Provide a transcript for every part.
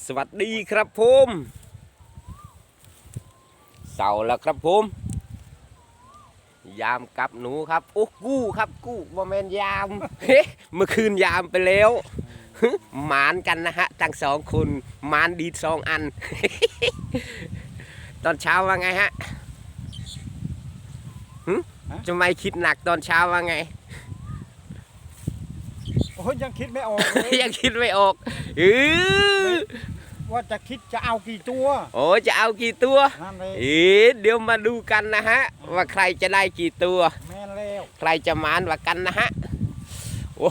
สวัสดีครับผมเสาร์แล้วครับผม ยามกับหนูครับโอ้กู้ครับกู้บ่แมนยามเฮ้เมื่อคืนยามไปแล้วฮึหมานกันนะฮะทั้งสองคนหมานดีดสองอัน ตอนเช้าว่าไงฮะหึจะไม่คิดหนักตอนเช้าว่าไงโอ้ยยังคิดไม่ออกเลยยังคิดไม่ออก เออว่าจะคิดจะเอากี่ตัวโอ้จะเอากี่ตัวนั่นเลยเอ๊ะเดี๋ยวมาดูกันนะฮะ ว่าใครจะได้กี่ตัว แม่นแล้วใครจะมานกว่ากันนะฮะโอ้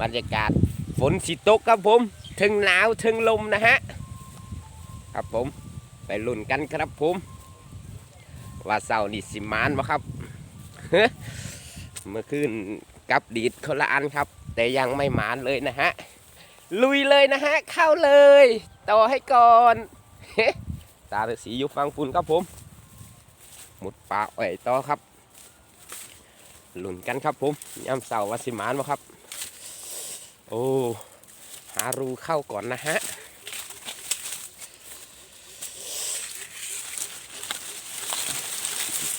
บรรยากาศฝนสิตกครับผมถึงหนาวถึงลมนะฮะครับผมไปลุ้นกันครับผม ว่าเสาร์นี่สิมานบ่ครับเมื่อคืนกับดีดคนละอันครับ แต่ยังไม่หมานเลยนะฮะ ลุยเลยนะฮะ เข้าเลย ต่อให้ก่อนตาฤาษีอยู่ฟังฝุ่นครับผม หมุดป่าอ่อยต่อครับหลุนกันครับผมยามเสาวัสิมานบ่ครับ โอ้หารูเข้าก่อนนะฮะ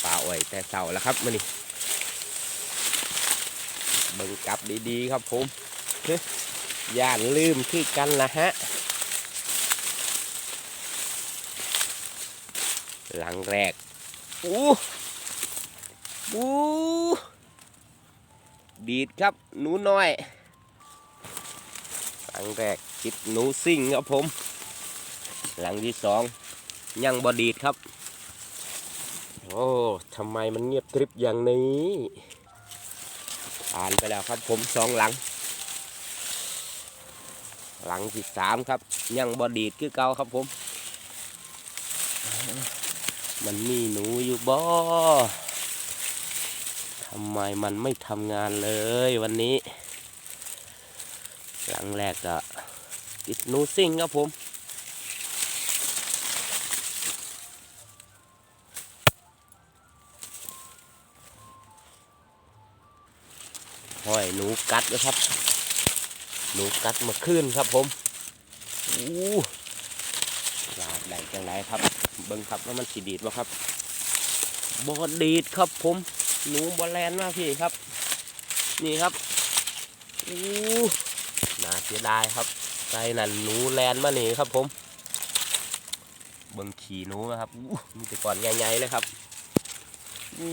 ป่าอ่อยแต่เสาแล้วครับมันนี่เบิ่งกลับดีๆครับผมเฮ้ ยย่านลืมคือกันนะฮะ หลังแรกอู้อู้ดีดครับ หนูน้อย หลังแรกจิตหนูซิ่งครับผม หลังที่สองยังบอดีดครับ โอ้ทำไมมันเงียบกริบอย่างนี้ผ่านไปแล้วครับผมสองหลัง หลังที่สามครับ ยังบอดีดคือเก่าครับผม มันมีหนูอยู่บ่ทำไมมันไม่ทำงานเลยวันนี้ หลังแรกก็ติดหนูซิ่งครับผมห้อยหนูกัดนะครับ หนูกัดมาขึ้นครับผมอู้ลาดได้จังไรครับ เบิ้งครับว่ามันสีดีดบ่ครับบอดีดครับผม หนูบอแลนมากพี่ครับ นี่ครับอู้น่าเสียดายครับใจนั่นหนูแลนมาหนีครับผม เบิ้งขี่หนูนะครับอู้มีแต่ก่อนใหญ่ๆเลยครับอู้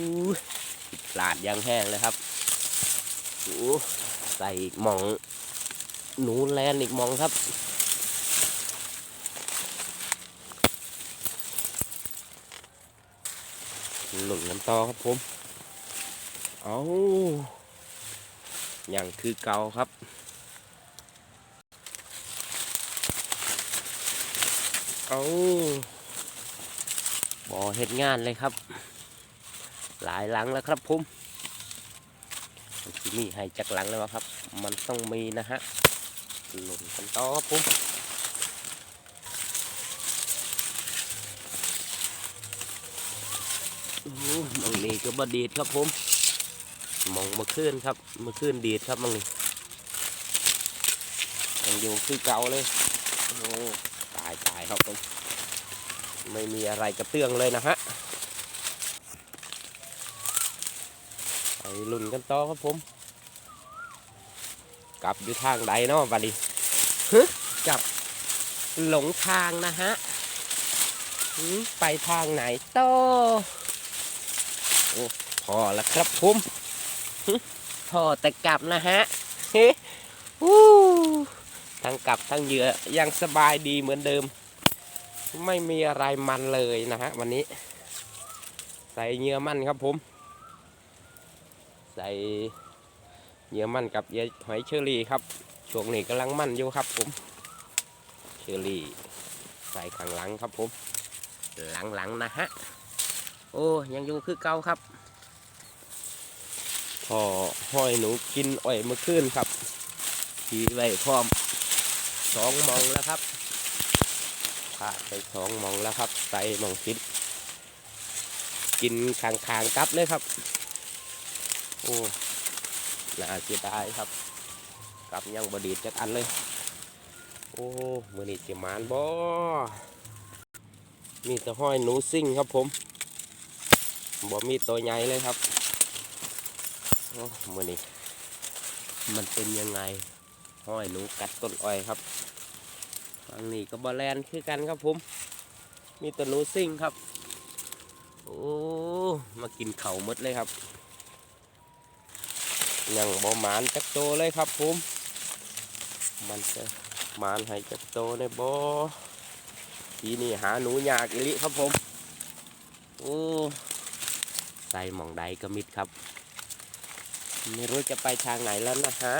ลาดยังแห้งเลยครับอู้ใส่หมอง หนูแลนอีกมองครับหลุนกันต่อครับผม เอาอย่างคือเกาครับ เอาบ่อเฮ็ดงานเลยครับ หลายหลังแล้วครับผมที่นี่ให้จักหลังแล้วครับ มันต้องมีนะฮะ หลุนกันต่อครับผมมองนี้ก็บดีดครับผม มองมาขึ้นครับ มาขึ้นดีดครับมองนี้ยังอยู่คือเก่าเลยโอ้ตายตายครับผมไม่มีอะไรกระเตื้องเลยนะฮะไปลุ่นกันต่อครับผม กลับอยู่ทางใดเนาะบัดนี้ฮึกลับหลงทางนะฮะหืมไปทางไหนต่อโอ้พอแล้วครับผมฮึพอแต่กลับนะฮะเฮ้วู้ทั้งกลับทั้งเหยื่อยังสบายดีเหมือนเดิม ไม่มีอะไรมันเลยนะฮะวันนี้ ใส่เหยื่อมันครับผม ใส่ เหยื่อมั่นกับเหยื่อหอยเชอรี่ครับช่วงนี้กำลังมั่นอยู่ครับผมเชอรี่ใส่ข้างหลังครับผม หลังๆนะฮะโอ้ยังอยู่คือเก่าครับพอห้อยหนูกินอ้อยเมื่อคืนครับทีไว้พร้อมสองมองแล้วครับพาไปสองมองแล้วครับใส่มองคิดกินคางคางๆกับเลยครับ โอ้ น่าเสียดายครับกลับยังบดีดจักอันเลย โอ้มือนี้จะมานบ่มีแต่ห้อยหนูซิ่งครับผมบ่มีตัวใหญ่เลยครับโอ้มือนี้มันเป็นยังไงห้อยหนูกัดต้นอ้อยครับฟังนี้ก็บอแลนคือกันครับผม มีแตัวหนูซิ่งครับ โอ้มากินเข่าหมดเลยครับ ยังบอหมานจักโตเลยครับผม มันจะหมานให้จักโตในบอทีนี่หาหนูยากอีหลิครับผม โอ้ใส่หม่องใดก็มิดครับ ไม่รู้จะไปทางไหนแล้วนะฮะ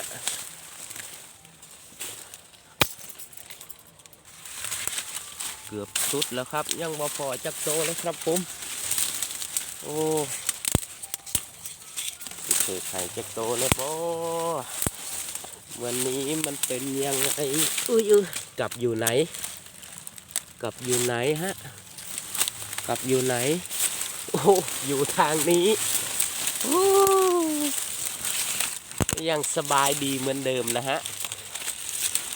เกือบสุดแล้วครับ ยังบ่พอจักโตเลยครับผม โอ้ สิเคยไข่จักโตเลยบ่วันนี้มันเป็นยังไงอุ้ยอุ้ยกลับอยู่ไหน กลับอยู่ไหนฮะ กลับอยู่ไหน โอ้อยู่ทางนี้โอ้ยังสบายดีเหมือนเดิมนะฮะ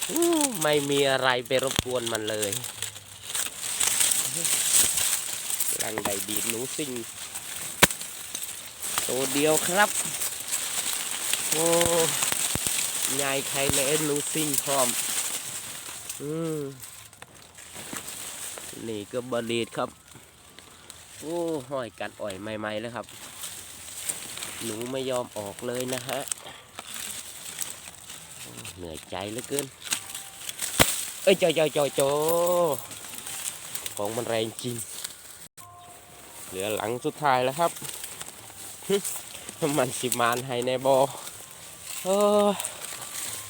โอ้ไม่มีอะไรไปรบกวนมันเลยรังใดดีดหนูซิงตัวเดียวครับ โอ้ยายใครในหนูซิงพร้อม อืมนี่ก็บดีดครับ โอ้ห้อยกัดอ่อยใหม่ๆเลยครับ หนูไม่ยอมออกเลยนะฮะ เหนื่อยใจเหลือเกิน เอ้ยจอยจอยจอยจอของมันแรงจริง เหลือหลังสุดท้ายแล้วครับ มันสิมานให้ในบอ โอ้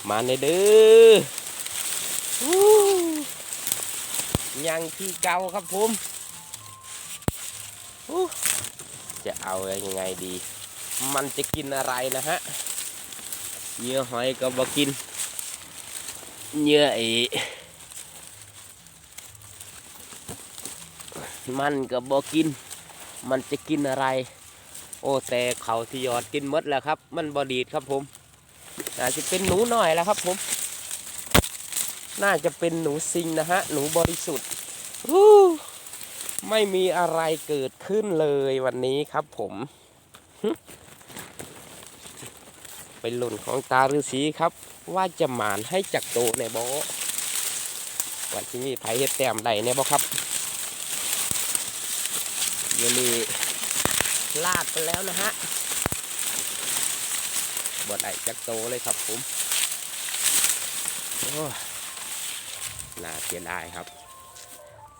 มาในเด้อยังที่เก่าครับผมจะเอายังไงดี มันจะกินอะไรนะฮะเหยื่อหอยก็บอกินเหยื่อไอมันก็บอกิน มันจะกินอะไร โอ้แต่เขาที่ยอดกินหมดแล้วครับ มันบอดีดครับผม น่าจจะเป็นหนูหน่อยแล้วครับผม น่าจะเป็นหนูซิงนะฮะ หนูบริสุทธิ์ไม่มีอะไรเกิดขึ้นเลยวันนี้ครับผม เป็นหล่นของตาฤาษีครับ ว่าจะหมานให้จักโตในบ่ว่าที่มีไผเฮ็ดแต้มใดในบ่ครับเดี๋ยวนี้ลาดไปแล้วนะฮะ บดไอจักโตเลยครับผมโอ้น่าเสียดายครับ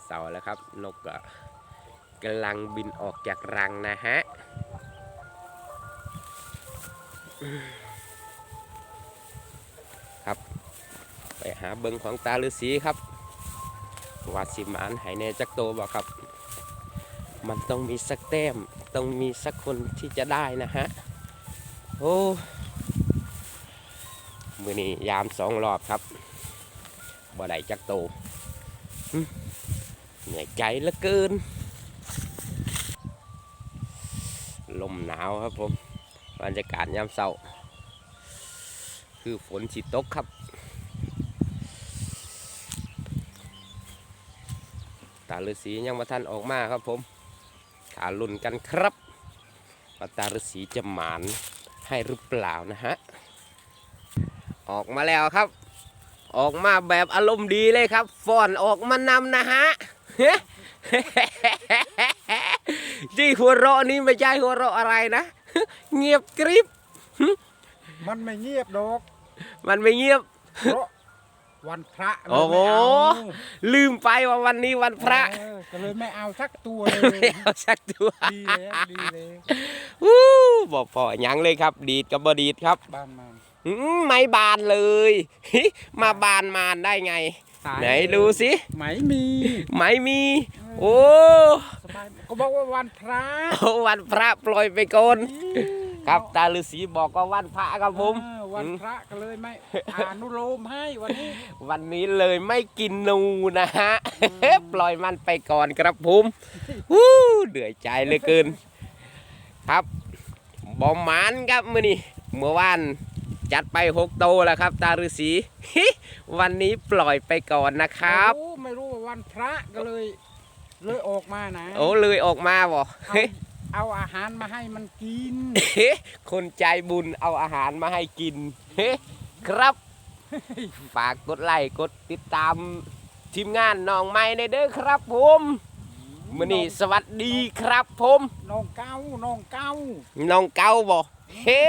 เสาร์แล้วครับ นกก็กำลังบินออกจากรังนะฮะครับ ไปหาเบิงของตาฤาษีครับวาดสิมานหายแน่จักโตบอกครับ มันต้องมีสักแต้ม ต้องมีสักคนที่จะได้นะฮะ โอ้ มือนี้ยามสองรอบครับบ่ได้จักโตเหนื่อยใจเหลือเกิน ลมหนาวครับผมบรรยากาศยามเช้าคือฝนสิตกครับตาฤาษียังมาทันออกมาครับผมขาลุ้นกันครับว่าตาฤาษีจะหมานให้หรือเปล่านะฮะ ออกมาแล้วครับ ออกมาแบบอารมณ์ดีเลยครับฟอนออกมานำนะฮะที่หัวเราะนี่ไม่ใช่หัวเราะอะไรนะ เงียบกริบมันไม่เงียบดอก มันไม่เงียบเพราะวันพระเลยโอ้โหไม่เอาลืมไปว่าวันนี้วันพระเออก็เลยไม่เอาสักตัวเลยไม่เอาสักตัวดีเลยดีเลยวู้บอกพอหยังเลยครับ ดีดกับบดีดครับบ้านมันอืม ไม่บานเลยมาบานมานได้ไงตายไหนดูสิไหมมีไม่มี โอ้สบายก็บอกว่าวันพระวันพระปล่อยไปก่อนครับตาฤาษีบอกว่าวันพระครับผมเออวันพระก็เลยไม่อนุโลมให้วันนี้ วันนี้เลยไม่กินหนูนะฮะปล่อยมันไปก่อนครับผมวู้เดือดใจเหลยเกิน ครับบอมหมานครับมือนี้เมื่อวาน จัดไปหกโตแล้วครับ ตาฤาษีวันนี้ปล่อยไปก่อนนะครับ ไม่รู้ไม่รู้ว่าวันพระก็เลย เลยออกมานะโอ้เลยออกมาบ่เอาเอาอาหารมาให้มันกินคนใจบุญเอาอาหารมาให้กินครับฝากกดไลค์กดติดตามทีมงานน้องไม้ในเด้อครับผมมื้อนี้สวัสดีครับผม น้องเก้าน้องเก้าน้องเก้าบ่เฮ้